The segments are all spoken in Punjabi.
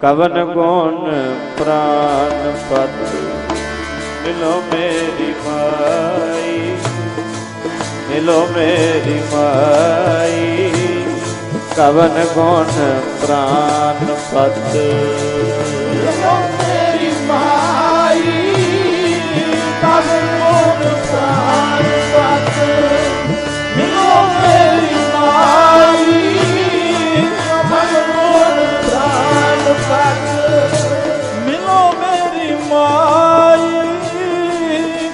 ਕਵਨ ਗੁਣ ਪ੍ਰਾਨ ਪਤ ਮਿਲੋ ਮੇਰੀ ਮਾਈ ਮਿਲੋ ਮੇਰੀ ਮਾਈ। ਕਵਨ ਗੁਣ ਪ੍ਰਾਨ ਪਤ। ਮਾਈ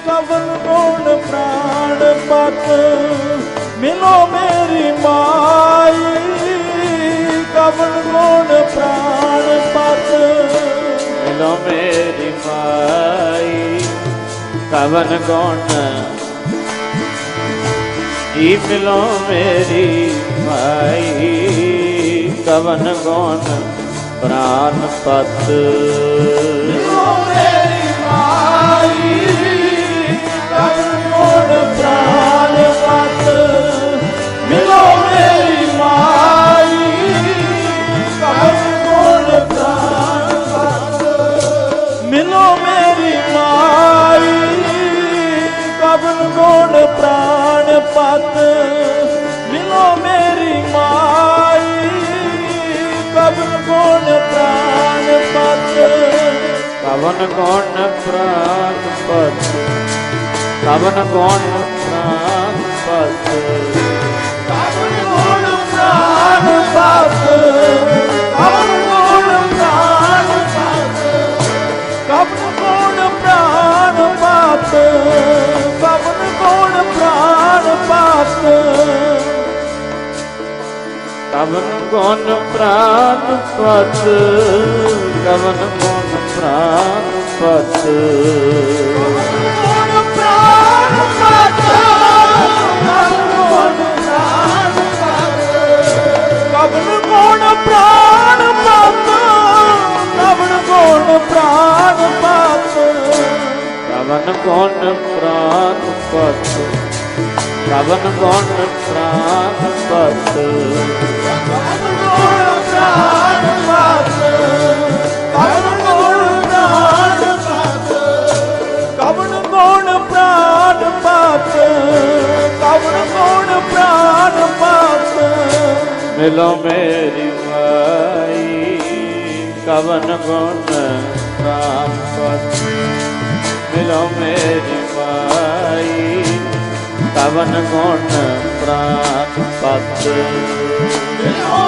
ਕਬਨ ਮੋਨ ਪ੍ਰਾਣ ਪਤ? ਮਿਲੋ ਮੇਰੀ ਮਾਈ ਕਬਨ ਮੋਨ ਪ੍ਰਾਣ ਪਤ? ਮਿਲੋ ਮੇਰੀ ਮਾਈ, ਕਵਨ ਗੁਣ ਈ ਮਿਲੋ ਮੇਰੀ ਮਾਈ, ਕਵਨ ਗੁਣ ਪ੍ਰਾਨ ਪਤ? ਪਤ ਮਿਲੋ ਮੇਰੀ ਮਾਈ ਕਬਨ ਮੋਨ ਪ੍ਰਾਨ ਪਤ। ਮਿਲੋ ਮੇਰੀ ਮਾਈ ਕਬਨ ਮੋਨ ਪ੍ਰਾਨ ਪਤ। ਕਵਨ ਗੁਣ ਪ੍ਰਾਨ ਪਤ। ਕਵਨ ਗੁਣ ਪ੍ਰਾਨ ਕਵਨ ਗੁਣ ਪ੍ਰਾਨ ਪਤ? ਕਵਨ ਗੁਣ ਪ੍ਰਾਨ ਪਤ? ਗੁਣ ਪ੍ਰਾਨ ਪਤ? ਕਬਨ ਗੁਣ ਪ੍ਰਾਨ ਪਤ? ਕਬਨ ਗੁਣ ਪ੍ਰਾਨ ਪਤ? ਕਬਨ ਗੁਣ ਪ੍ਰਾਨ ਪਤ ਕਵਨ ਗੁਣ ਪ੍ਰਾਨ ਪਤ ਕਵਨ ਗੁਣ ਪ੍ਰਾਨ ਪਤ ਕਵਨ ਗੁਣ ਪ੍ਰਾਨ ਪਤ ਕਵਨ ਗੁਣ ਪ੍ਰਾਨ ਪਤ ਮਿਲੋ ਮੇਰੀ ਮਾਈ ਕਵਨ ਗੁਣ ਪ੍ਰਾਨ ਪਤ ਮਿਲੋ ਮੇਰੀ ਮਾਈ ਕਵਨ ਗੁਣ ਪ੍ਰਾਨ ਪਤ। ਮਿਲੋ